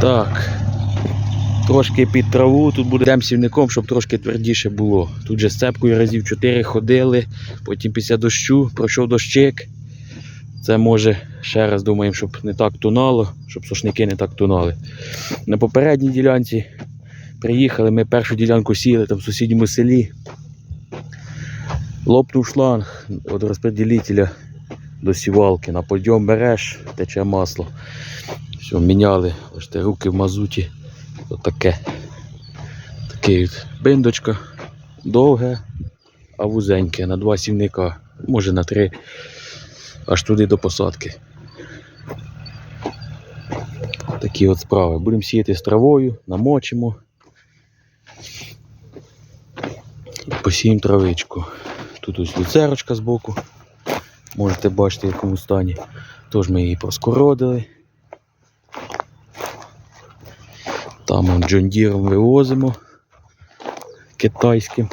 Так. Трошки під траву, тут буде йдемо сівником, щоб трошки твердіше було. Тут же з цепкою разів 4 ходили, потім після дощу пройшов дощик. Це може ще раз думаємо, щоб не так тунало, щоб сушники не так тунали. На попередній ділянці приїхали, ми першу ділянку сіяли там в сусідньому селі. Лопнув шланг від розподілителя до сівалки. На подйом береш, тече масло. Все, міняли. Бачите, руки в мазуті. Отаке. Такий от биндочка. Довге, а вузеньке на два сівника. Може на три. Аж туди до посадки. Такі от справи. Будемо сіяти з травою, намочимо. Посіємо травичку. Тут ось люцерочка збоку. Можете бачити, в якому стані. Тож ми її проскородили. Там джондіром вивозимо китайським.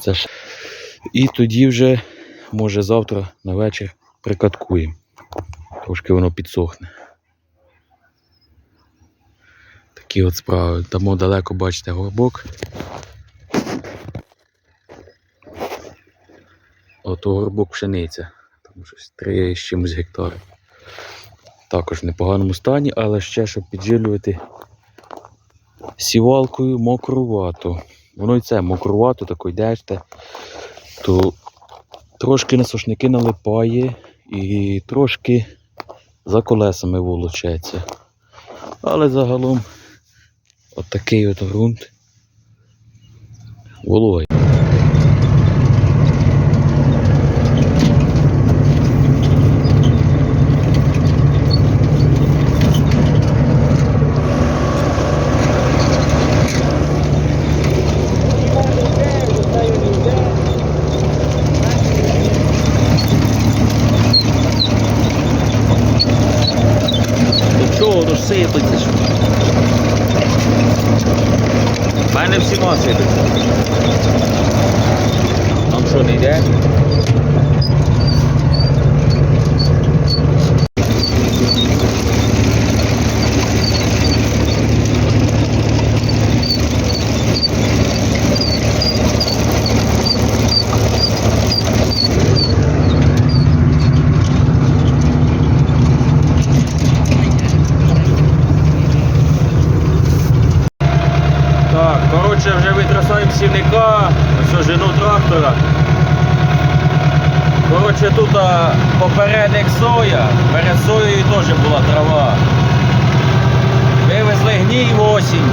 Це ж. І тоді вже, може, завтра на вечір прикаткуємо. Трошки воно підсохне. Такі от справи. Тому далеко бачите горбок. Ото горбок пшениця. Там щось 3 з чимось гектари. Також в непоганому стані, але ще щоб піджилювати сівалкою мокрувато. Воно і це мокрувато, тако йдете, то трошки на сушники налипає і трошки за колесами волочеться. Але загалом отакий от ґрунт вологий. До чого воно ж сипеться? що? В мене всіма сипеться. Там що не йде? Так, коротше, вже витрасаємо сівника, ось жену трактора. Коротше, тут попередник соя, перед соєю теж була трава. Вивезли гній в осінь.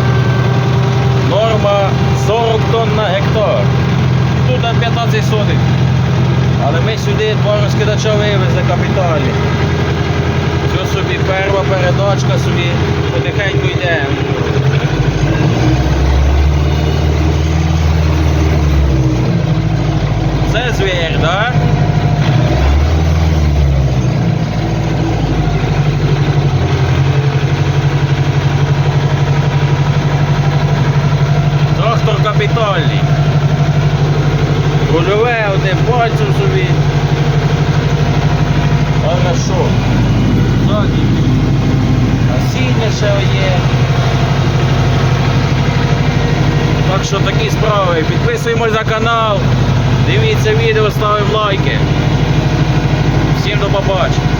Норма 40 тонн на гектар. Тут 15 сотих. Але ми сюди два розкидача вивезли капітальні. Ось собі перша передачка собі потихеньку йде. Рульове одним пальцем собі. А на що? Хорошо. Задній. Насіння ще є. Так що такі справи. Підписуємось на канал. Дивіться відео, ставимо лайки. Всім до побачення.